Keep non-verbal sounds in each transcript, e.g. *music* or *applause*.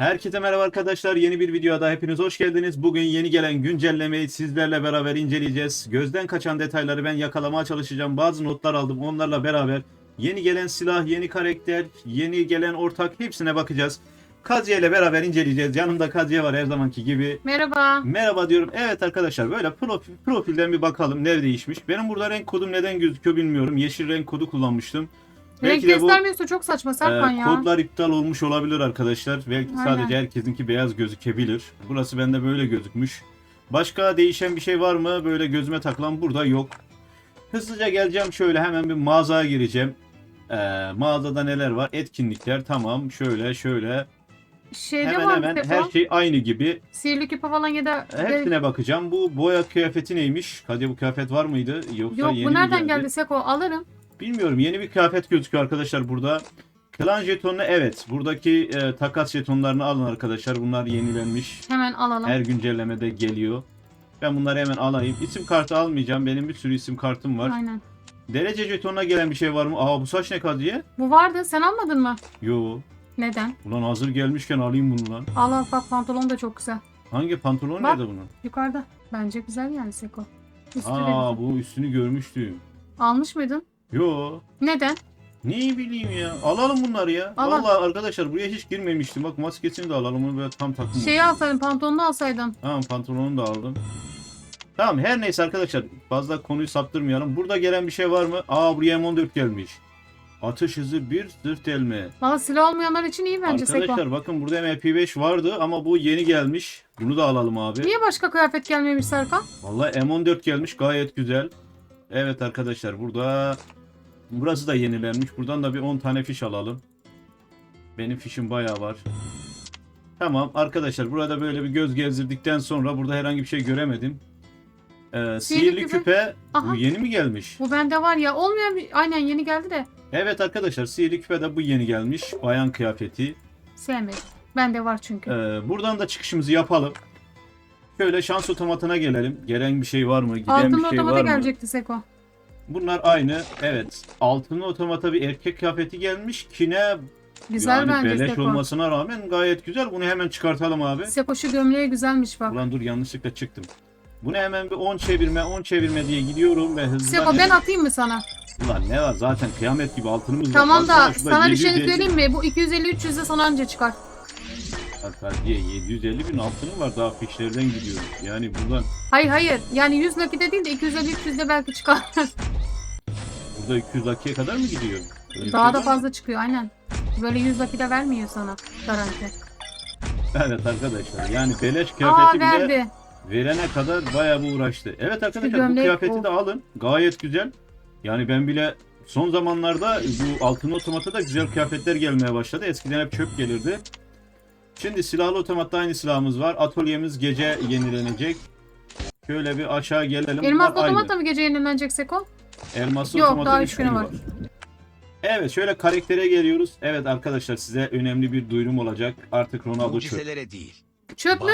Herkese merhaba arkadaşlar. Yeni bir videoda hepiniz hoş geldiniz. Bugün yeni gelen güncellemeyi sizlerle beraber inceleyeceğiz. Gözden kaçan detayları ben yakalamaya çalışacağım. Bazı notlar aldım. Onlarla beraber yeni gelen silah, yeni karakter, yeni gelen ortak hepsine bakacağız. Kaziye ile beraber inceleyeceğiz. Yanımda Kaziye var her zamanki gibi. Merhaba. Merhaba diyorum. Evet arkadaşlar böyle profil, profilden bir bakalım ne değişmiş. Benim burada renk kodum neden gözüküyor bilmiyorum. Yeşil renk kodu kullanmıştım. Renk göstermiyorsa çok saçma Serkan Ee, ya. Kodlar iptal olmuş olabilir arkadaşlar. Belki Aynen. sadece herkesinki beyaz gözükebilir. Burası bende böyle gözükmüş. Başka değişen bir şey var mı? Böyle gözüme takılan burada yok. Hızlıca geleceğim şöyle hemen bir mağazaya gireceğim. Ee, mağazada neler var? Etkinlikler tamam. Şöyle şöyle. Şeyde hemen var hemen her şey aynı gibi. Sihirli küpe falan ya da Hepsine bakacağım. Bu boya kıyafeti neymiş? Hadi bu kıyafet var mıydı? Yoksa Yok yeni bu mi nereden geldi? geldi Seko alırım. Bilmiyorum yeni bir kıyafet gözüküyor arkadaşlar burada. Klan jetonunu evet buradaki e, takas jetonlarını alın arkadaşlar. Bunlar yenilenmiş. Hemen alalım. Her güncellemede geliyor. Ben bunları hemen alayım. İsim kartı almayacağım. Benim bir sürü isim kartım var. Aynen. Derece jetonuna gelen bir şey var mı? Aa bu saç ne diye? Bu vardı sen almadın mı? Yo. Neden? Ulan hazır gelmişken alayım bunu lan. Al al bak pantolon da çok güzel. Hangi pantolon Bak. nerede bunun? Yukarıda. Bence güzel yani Seko. Üstü Aa güzel. bu üstünü görmüştüm. Almış mıydın? Yo. Neden? Ne bileyim ya. Alalım bunları ya. Al, al. Vallahi arkadaşlar buraya hiç girmemiştim. Bak maskesini de alalım. Onu böyle tam takım. Şeyi alsaydın pantolonunu alsaydın. Tamam pantolonunu da aldım. Tamam her neyse arkadaşlar fazla konuyu saptırmayalım. Burada gelen bir şey var mı? Aa buraya M14 gelmiş. Atış hızı 1 zırh delme. Valla silah olmayanlar için iyi bence Arkadaşlar Seko. bakın burada MP5 vardı ama bu yeni gelmiş. Bunu da alalım abi. Niye başka kıyafet gelmemiş Serkan? Vallahi M14 gelmiş gayet güzel. Evet arkadaşlar burada burası da yenilenmiş. Buradan da bir 10 tane fiş alalım. Benim fişim bayağı var. Tamam arkadaşlar burada böyle bir göz gezdirdikten sonra burada herhangi bir şey göremedim. Ee, sihirli küpe. küpe Aha. bu yeni mi gelmiş? Bu bende var ya olmayan bir... Aynen yeni geldi de. Evet arkadaşlar sihirli küpe de bu yeni gelmiş. Bayan kıyafeti. Sevmedim. Bende var çünkü. Ee, buradan da çıkışımızı yapalım. Şöyle şans otomatına gelelim. Gelen bir şey var mı? Giden Altın bir şey otomata var mı? gelecekti Seko. Bunlar aynı. Evet. Altın otomata bir erkek kıyafeti gelmiş. Kine Güzel yani bence beleş Seko. olmasına rağmen gayet güzel. Bunu hemen çıkartalım abi. Seko şu gömleği güzelmiş bak. Ulan dur yanlışlıkla çıktım. Bunu hemen bir 10 çevirme 10 çevirme diye gidiyorum ve hızlıdan... Seko ben atayım mı sana? Ulan ne var zaten kıyamet gibi altınımız var. Tamam da Baksana şurada sana bir şey 750 söyleyeyim mi? Bu 250-300 de sana anca çıkar. Hatta diye 750 bin altını var daha fişlerden gidiyoruz. Yani buradan Hayır hayır. Yani 100 nakide değil de 250-300 de belki çıkar. burada 200 dakikaya kadar mı gidiyor? Öyle bir Daha şey da var mı? fazla çıkıyor aynen. Böyle 100 nakide vermiyor sana garanti. Evet arkadaşlar yani beleş Aa kıyafeti bile verdi. verene kadar bayağı bir uğraştı. Evet arkadaşlar bu gömlek kıyafeti o. de alın. Gayet güzel. Yani ben bile son zamanlarda bu altın otomata da güzel kıyafetler gelmeye başladı. Eskiden hep çöp gelirdi. Şimdi silahlı otomatta aynı silahımız var. Atölyemiz gece yenilenecek. Şöyle bir aşağı gelelim. Elmas Bunlar aynı. otomat da mı gece yenilenecek Seko? Elmaslı Yok, daha üç üç günü günü var. Evet şöyle karaktere geliyoruz. Evet arkadaşlar size önemli bir duyurum olacak. Artık Ronaldo çöp. Değil. Çöp mü?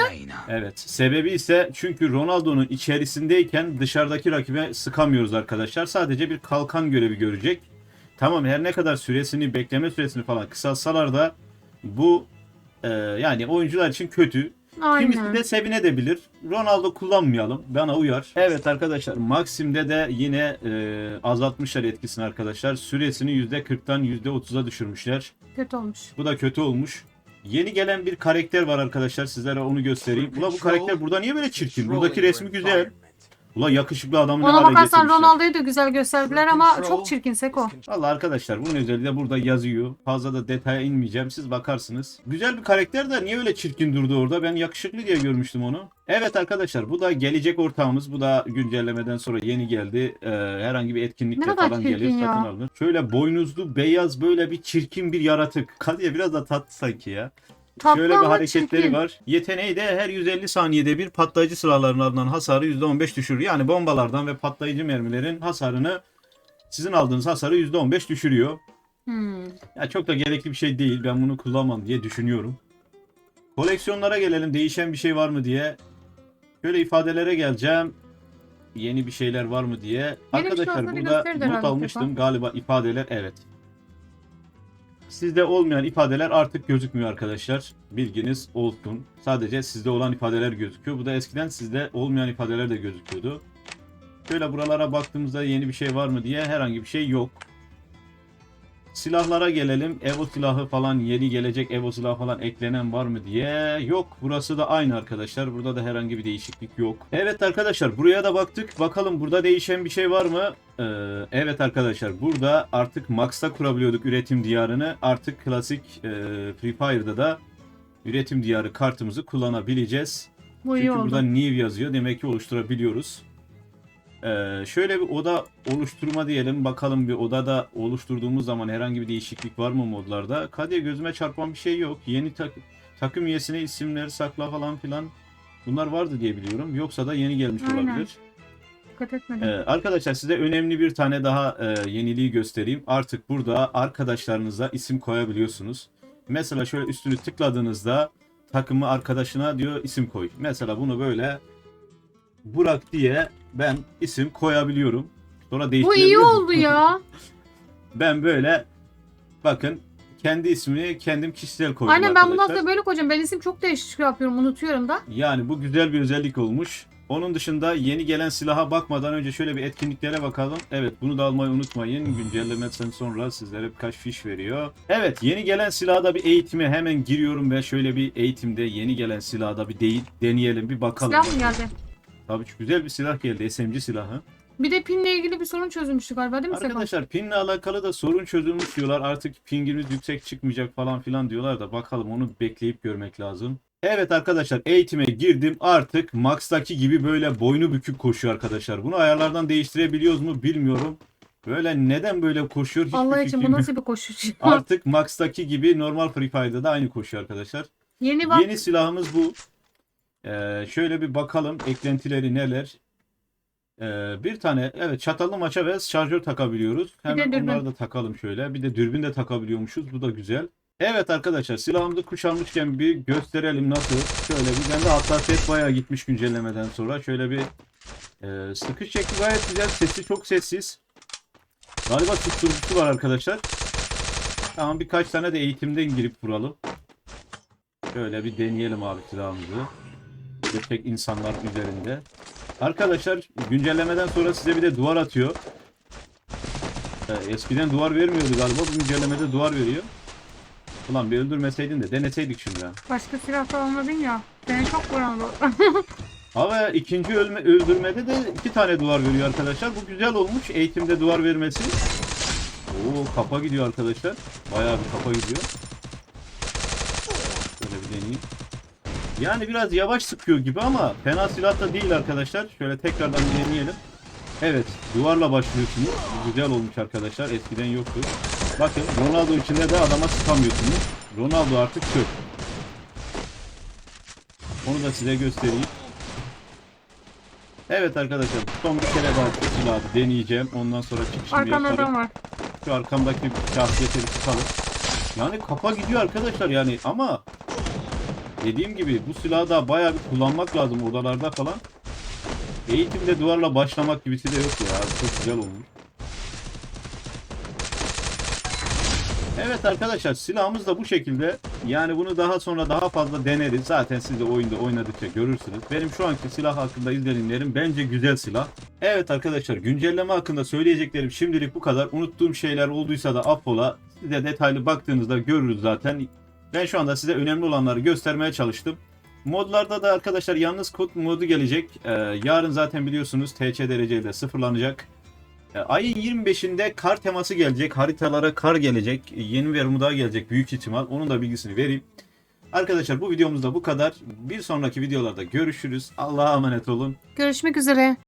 Evet. Sebebi ise çünkü Ronaldo'nun içerisindeyken dışarıdaki rakibe sıkamıyoruz arkadaşlar. Sadece bir kalkan görevi görecek. Tamam her ne kadar süresini, bekleme süresini falan kısaltsalar da bu e, yani oyuncular için kötü. Kimisi Aynen. de sevinebilir. Ronaldo kullanmayalım. Bana uyar. Evet arkadaşlar Maxim'de de yine e, azaltmışlar etkisini arkadaşlar. Süresini %40'tan %30'a düşürmüşler. Kötü olmuş. Bu da kötü olmuş. Yeni gelen bir karakter var arkadaşlar. Sizlere onu göstereyim. Ula bu karakter burada niye böyle çirkin? Buradaki resmi güzel. Ula yakışıklı adamı ne Ona hale bakarsan getirmişler. Ronaldo'yu da güzel gösterdiler ama çok çirkin Seko. Valla arkadaşlar bunun özelliği de burada yazıyor. Fazla da detaya inmeyeceğim. Siz bakarsınız. Güzel bir karakter de niye öyle çirkin durdu orada? Ben yakışıklı diye görmüştüm onu. Evet arkadaşlar bu da gelecek ortağımız. Bu da güncellemeden sonra yeni geldi. Ee, herhangi bir etkinlikte Ne kadar falan çirkin geliyor. ya. Satın alınır. Şöyle boynuzlu beyaz böyle bir çirkin bir yaratık. Kadıya biraz da tatlı sanki ya. Tatlı Şöyle bir ama hareketleri çirkin. var. Yeteneği de her 150 saniyede bir patlayıcı silahların alınan hasarı %15 düşürür. Yani bombalardan ve patlayıcı mermilerin hasarını sizin aldığınız hasarı %15 düşürüyor. Hmm. Ya çok da gerekli bir şey değil. Ben bunu kullanmam diye düşünüyorum. Koleksiyonlara gelelim. Değişen bir şey var mı diye. Şöyle ifadelere geleceğim. Yeni bir şeyler var mı diye. Yeni şey Arkadaşlar burada not almıştım. Galiba ifadeler evet. Sizde olmayan ifadeler artık gözükmüyor arkadaşlar. Bilginiz olsun. Sadece sizde olan ifadeler gözüküyor. Bu da eskiden sizde olmayan ifadeler de gözüküyordu. Şöyle buralara baktığımızda yeni bir şey var mı diye herhangi bir şey yok. Silahlara gelelim. Evo silahı falan yeni gelecek Evo silahı falan eklenen var mı diye. Yok. Burası da aynı arkadaşlar. Burada da herhangi bir değişiklik yok. Evet arkadaşlar buraya da baktık. Bakalım burada değişen bir şey var mı? Ee, evet arkadaşlar burada artık Max'ta kurabiliyorduk üretim diyarını. Artık klasik e, Free Fire'da da üretim diyarı kartımızı kullanabileceğiz. Bu iyi Çünkü oldu. burada new yazıyor. Demek ki oluşturabiliyoruz. Ee, şöyle bir oda oluşturma diyelim. Bakalım bir odada oluşturduğumuz zaman herhangi bir değişiklik var mı modlarda? Kadiye gözüme çarpan bir şey yok. Yeni tak- takım üyesine isimleri sakla falan filan. Bunlar vardı diye biliyorum. Yoksa da yeni gelmiş Aynen. olabilir. Dikkat etmedim. Ee, arkadaşlar size önemli bir tane daha e, yeniliği göstereyim. Artık burada arkadaşlarınıza isim koyabiliyorsunuz. Mesela şöyle üstünü tıkladığınızda takımı arkadaşına diyor isim koy. Mesela bunu böyle Burak diye ben isim koyabiliyorum. Sonra Bu iyi oldu ya. *laughs* Ben böyle bakın kendi ismini kendim kişisel koydum Aynen ben bunu arkadaşlar. böyle koyacağım. Ben isim çok değişik yapıyorum. Unutuyorum da. Yani bu güzel bir özellik olmuş. Onun dışında yeni gelen silaha bakmadan önce şöyle bir etkinliklere bakalım. Evet bunu da almayı unutmayın. Güncellemeden sonra sizlere birkaç fiş veriyor. Evet yeni gelen silahda da bir eğitime hemen giriyorum ve şöyle bir eğitimde yeni gelen silahda da bir değil deneyelim bir bakalım. Silah mı geldi? Tabii ki güzel bir silah geldi SMG silahı. Bir de pinle ilgili bir sorun çözülmüştü galiba değil mi? Arkadaşlar pinle alakalı da sorun çözülmüş diyorlar. Artık pingimiz yüksek çıkmayacak falan filan diyorlar da bakalım onu bekleyip görmek lazım. Evet arkadaşlar eğitime girdim. Artık Max'taki gibi böyle boynu bükük koşuyor arkadaşlar. Bunu ayarlardan değiştirebiliyoruz mu bilmiyorum. Böyle neden böyle koşuyor hiçbir Allah için fikrim bu yok. nasıl bir koşuş? Artık Max'taki gibi normal Free Fire'da da aynı koşuyor arkadaşlar. Yeni bak. Yeni silahımız bu. Ee, şöyle bir bakalım eklentileri neler. Ee, bir tane evet çatallı maça ve şarjör takabiliyoruz. Hemen dürbün. onları da takalım şöyle. Bir de dürbün de takabiliyormuşuz. Bu da güzel. Evet arkadaşlar silahımızı kuşanmışken bir gösterelim nasıl. Şöyle bir bende hassasiyet bayağı gitmiş güncellemeden sonra. Şöyle bir e, sıkış şekli gayet güzel. Sesi çok sessiz. Galiba susturucusu var arkadaşlar. Tamam birkaç tane de eğitimden girip vuralım. Şöyle bir deneyelim abi silahımızı. Gerçek insanlar üzerinde. Arkadaşlar güncellemeden sonra size bir de duvar atıyor. Ee, eskiden duvar vermiyordu galiba. Güncellemede duvar veriyor. Ulan bir öldürmeseydin de deneseydik şimdi. Başka silah da almadın ya. Beni çok vuran bu. *laughs* Ama ikinci ölme, öldürmede de iki tane duvar veriyor arkadaşlar. Bu güzel olmuş eğitimde duvar vermesi. Oo kafa gidiyor arkadaşlar. Bayağı bir kafa gidiyor. Şöyle bir deneyeyim. Yani biraz yavaş sıkıyor gibi ama fena silah da değil arkadaşlar. Şöyle tekrardan deneyelim. Evet duvarla başlıyorsunuz. Güzel olmuş arkadaşlar. Eskiden yoktu. Bakın Ronaldo içinde de adama sıkamıyorsunuz. Ronaldo artık çöp. Onu da size göstereyim. Evet arkadaşlar son bir kere daha silahı deneyeceğim. Ondan sonra çıkışımı Arkamda yaparım. adam var. Şu arkamdaki şahsiyeti bir tutalım. Yani kafa gidiyor arkadaşlar yani ama dediğim gibi bu silahı da bayağı bir kullanmak lazım odalarda falan. Eğitimde duvarla başlamak gibisi de yok ya. Çok güzel olmuş. Evet arkadaşlar silahımız da bu şekilde. Yani bunu daha sonra daha fazla deneriz. Zaten siz de oyunda oynadıkça görürsünüz. Benim şu anki silah hakkında izlenimlerim bence güzel silah. Evet arkadaşlar güncelleme hakkında söyleyeceklerim şimdilik bu kadar. Unuttuğum şeyler olduysa da affola. Siz de detaylı baktığınızda görürüz zaten. Ben şu anda size önemli olanları göstermeye çalıştım. Modlarda da arkadaşlar yalnız kod modu gelecek. Ee, yarın zaten biliyorsunuz TC dereceyle sıfırlanacak. E, Ayın 25'inde kar teması gelecek. Haritalara kar gelecek. Yeni daha gelecek büyük ihtimal. Onun da bilgisini vereyim. Arkadaşlar bu videomuzda bu kadar. Bir sonraki videolarda görüşürüz. Allah'a emanet olun. Görüşmek üzere.